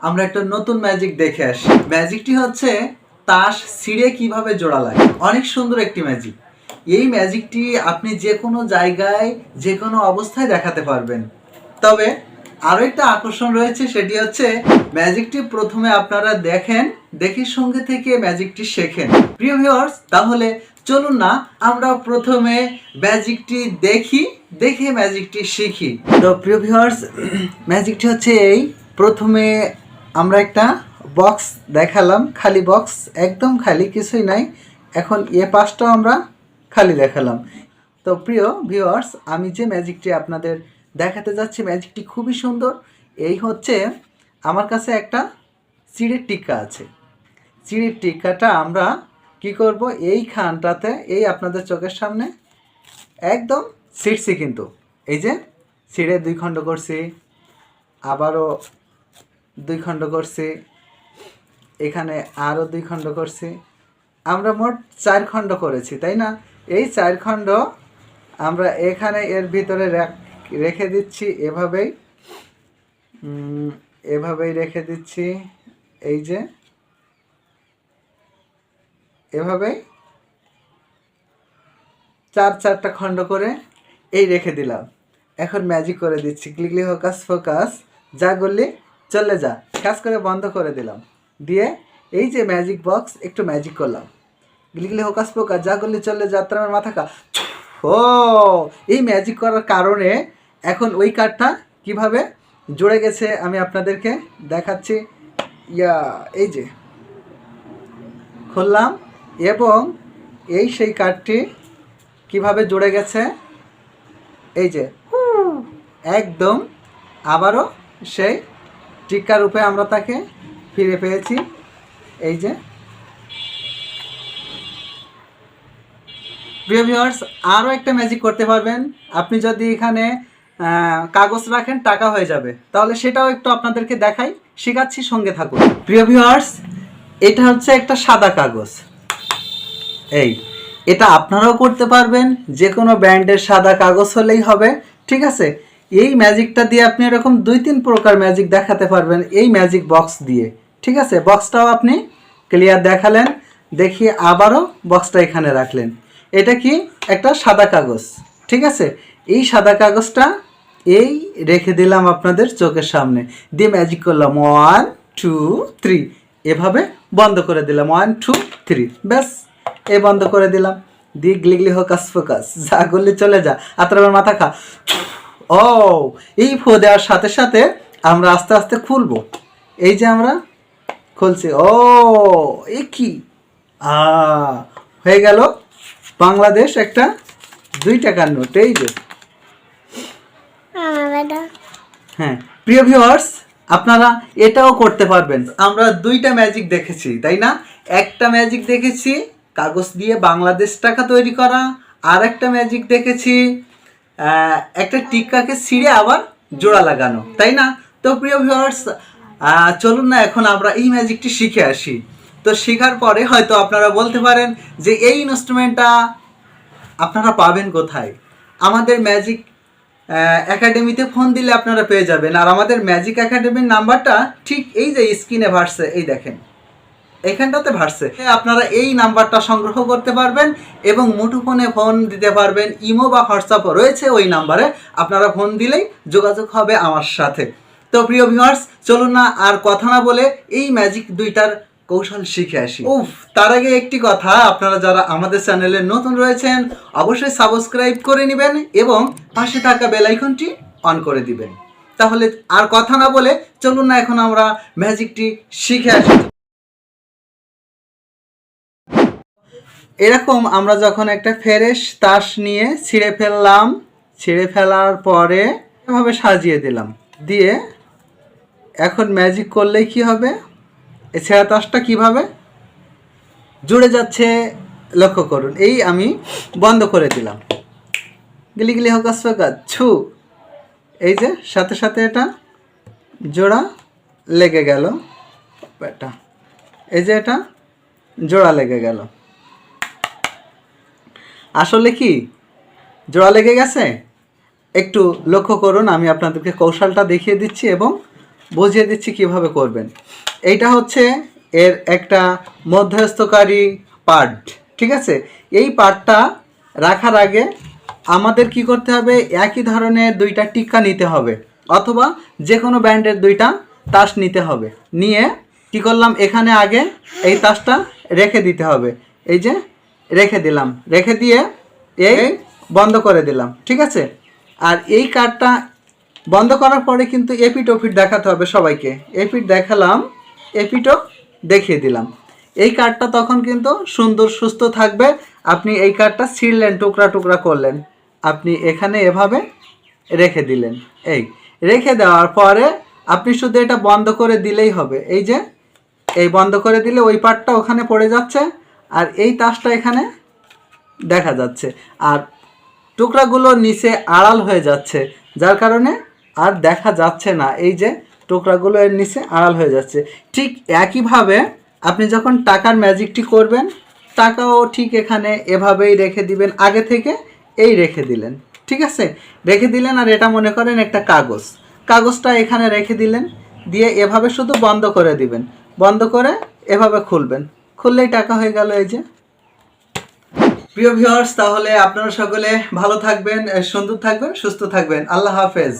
আমরা একটা নতুন ম্যাজিক দেখে আসি। ম্যাজিকটি হচ্ছে তাস ছিঁড়ে কীভাবে জোড়া লাগে। অনেক সুন্দর একটি ম্যাজিক এই ম্যাজিকটি আপনি যে কোনো জায়গায়, যে কোনো অবস্থায় দেখাতে পারবেন। তবে আরও একটা আকর্ষণ রয়েছে, সেটি হচ্ছে ম্যাজিকটি প্রথমে আপনারা দেখেন, দেখে সঙ্গে থেকে ম্যাজিকটি শেখেন। প্রিয় ভিউয়ার্স তাহলে চলুন না, আমরা প্রথমে ম্যাজিকটি দেখি, দেখে ম্যাজিকটি শিখি। তো প্রিয় ভিউয়ার্স ম্যাজিকটি হচ্ছে এই। প্রথমে আমরা একটা বক্স দেখালাম, খালি বক্স একদম খালি, কিছুই নাই। এখন এ পাশটাও আমরা খালি দেখালাম। তো প্রিয় ভিউয়ার্স আমি যে ম্যাজিকটি আপনাদের দেখাতে যাচ্ছি ম্যাজিকটি খুবই সুন্দর। এই হচ্ছে আমার কাছে একটা চিড়ের টিক্কা আছে। চিড়ের টিক্কাটা আমরা কি করব? এই খানটাতে, এই আপনাদের চোখের সামনে একদম ছিঁড়ছি কিন্তু। এই যে ছিঁড়ে দুই খণ্ড করছি, আবারও দুই খণ্ড করছি, এখানে আরও দুই খণ্ড করছি। আমরা মোট চার খণ্ড করেছি, তাই না? এই চার খণ্ড আমরা এখানে এর ভিতরে রাখ- দিচ্ছি এভাবেই। এভাবেই রেখে দিচ্ছি, এই যে। এভাবেই। চার চারটা খণ্ড করে এই রেখে দিলাম। এখন ম্যাজিক করে দিচ্ছি। ক্লিকলি ফোকাস ফোকাস যা করলি চলে যা কাজ করে বন্ধ করে দিলাম। দিয়ে এই যে ম্যাজিক বক্স একটু ম্যাজিক করলাম। গিলিগিলি হোকাস ফোকাস যা করলি চলে যাত্রা আমার মাথা খা। ও, এই ম্যাজিক করার কারণে এখন ওই কার্ডটা কীভাবে জুড়ে গেছে আমি আপনাদেরকে দেখাচ্ছি। ইয়া, এই যে। খুললাম এবং এই সেই কার্ডটি কীভাবে জুড়ে গেছে? এই যে। একদম আবারও সেই টিক্কা রূপে আমরা তাকে ফিরে পেয়েছি। এই যে। প্রিয় ভিউয়ার্স আরও একটা ম্যাজিক করতে পারবেন। আপনি যদি এখানে কাগজ রাখেন, টাকা হয়ে যাবে। তাহলে সেটাও একটু আপনাদেরকে দেখাই। শেখাচ্ছি, সঙ্গে থাকুন। প্রিয় ভিউয়ার্স এটা হচ্ছে একটা সাদা কাগজ। এই, এটা আপনারাও করতে পারবেন। যে কোনো ব্র্যান্ডের সাদা কাগজ হলেই হবে। ঠিক আছে? এই ম্যাজিকটা দিয়ে আপনি এরকম দুই তিন প্রকার ম্যাজিক দেখাতে পারবেন এই ম্যাজিক বক্স দিয়ে। ঠিক আছে? বক্সটাও আপনি ক্লিয়ার দেখালেন, দেখিয়ে আবারও বক্সটা এখানে রাখলেন। এটা কি? একটা সাদা কাগজ। ঠিক আছে? এই সাদা কাগজটা এই রেখে দিলাম আপনাদের চোখের সামনে। দিয়ে ম্যাজিক করলাম ওয়ান, টু, থ্রি। এভাবে বন্ধ করে দিলাম। One, two, three. ব্যাস, এ বন্ধ করে দিলাম। দিয়ে গ্লিগলি হোকাস ফোকাস। যা করলে চলে যা। আত্রাবার মাথা খা। ও এই ফো দেওয়ার সাথে সাথে আমরা আস্তে আস্তে খুলবো। এই যে আমরা খুলছি। ও এ কি? আ হয়ে গেল বাংলাদেশ একটা দুই টাকার নোট এই যে। হ্যাঁ প্রিয় ভিউয়ার্স আপনারা এটাও করতে পারবেন। আমরা দুইটা ম্যাজিক দেখেছি তাই না? একটা ম্যাজিক দেখেছি কাগজ দিয়ে বাংলাদেশ টাকা তৈরি করা আর একটা ম্যাজিক দেখেছি একটা টিক্কাকে ছিঁড়ে আবার জোড়া লাগানো, তাই না? তো প্রিয় ভিউয়ার্স চলুন না, এখন আমরা এই ম্যাজিকটি শিখে আসি। তো শেখার পরে হয়তো আপনারা বলতে পারেন যে এই ইনস্ট্রুমেন্টটা আপনারা পাবেন কোথায়? আমাদের ম্যাজিক একাডেমিতে ফোন দিলে আপনারা পেয়ে যাবেন। আর আমাদের ম্যাজিক একাডেমির নাম্বারটা ঠিক এই যে স্ক্রিনে ভার্সে এই দেখেন। এখানটাতে ভার্সে আপনারা এই নাম্বারটা সংগ্রহ করতে পারবেন এবং মুঠোফোনে ফোন দিতে পারবেন, ইমো বা হোয়াটসঅ্যাপও রয়েছে ওই নাম্বারে। আপনারা ফোন দিলেই যোগাযোগ হবে আমার সাথে। তো প্রিয় ভিউয়ার্স, চলুন না আর কথা না বলে এই ম্যাজিক দুইটার কৌশল শিখে আসি। উফ, তার আগে একটি কথা, আপনারা যারা আমাদের চ্যানেলে নতুন রয়েছেন, অবশ্যই সাবস্ক্রাইব করে নেবেন এবং পাশে থাকা বেল আইকনটি অন করে দিবেন। তাহলে আর কথা না বলে চলুন না এখন আমরা ম্যাজিকটি শিখে আসি। এরকম আমরা যখন একটা ফেরেশ তাস নিয়ে ছিঁড়ে ফেললাম, ছিঁড়ে ফেলার পরে এভাবে সাজিয়ে দিলাম। দিয়ে এখন ম্যাজিক করলেই কি হবে? এ ছেঁড়া তাসটা কীভাবে? জুড়ে যাচ্ছে, লক্ষ্য করুন, এই আমি বন্ধ করে দিলাম। গিলি গিলি হকাস ফকাস ছু এই যে, সাথে সাথে এটা জোড়া লেগে গেল। এটা এই যে এটা জোড়া লেগে গেল। আসলে কি? জোড়া লেগে গেছে? একটু লক্ষ্য করুন, আমি আপনাদেরকে কৌশলটা দেখিয়ে দিচ্ছি এবং বুঝিয়ে দিচ্ছি কীভাবে করবেন। এইটা হচ্ছে এর একটা মধ্যস্থকারী পার্ট, ঠিক আছে? এই পার্টটা রাখার আগে আমাদের কি করতে হবে? একই ধরনের দুইটা টিক্কা নিতে হবে, অথবা যে কোনো ব্র্যান্ডের দুইটা তাস নিতে হবে। নিয়ে কি করলাম? এখানে আগে এই তাসটা রেখে দিতে হবে। এই যে রেখে দিলাম। রেখে দিয়ে এই বন্ধ করে দিলাম ঠিক আছে? আর এই কার্ডটা বন্ধ করার পরে কিন্তু এপিট ওপিট দেখাতে হবে সবাইকে। এপিট দেখালাম এপিটও দেখিয়ে দিলাম। এই কার্ডটা তখন কিন্তু সুন্দর সুস্থ থাকবে। আপনি এই কার্ডটা ছিঁড়লেন টুকরা টুকরা করলেন। আপনি এখানে এভাবে রেখে দিলেন। এই রেখে দেওয়ার পরে আপনি শুধু এটা বন্ধ করে দিলেই হবে। এই যে এই বন্ধ করে দিলে ওই পার্টটা ওখানে পড়ে যাচ্ছে। আর এই তাসটা এখানে দেখা যাচ্ছে। আর টুকরাগুলো নিচে আড়াল হয়ে যাচ্ছে, যার কারণে আর দেখা যাচ্ছে না। এই যে টুকরাগুলো এর নিচে আড়াল হয়ে যাচ্ছে। ঠিক একইভাবে আপনি যখন টাকার ম্যাজিকটি করবেন, টাকাও ঠিক এখানে এভাবেই রেখে দিবেন। আগে থেকে এই রেখে দিলেন, ঠিক আছে? রেখে দিলেন আর এটা মনে করেন একটা কাগজ। কাগজটা এখানে রেখে দিলেন, দিয়ে এভাবে শুধু বন্ধ করে দিবেন। বন্ধ করে এভাবে খুলবেন। খুললেই টাকা হয়ে গেল এই যে। প্রিয় ভিউয়ার্স তাহলে আপনারা সকলে ভালো থাকবেন, সুন্দর থাকবেন, সুস্থ থাকবেন। আল্লাহ হাফেজ।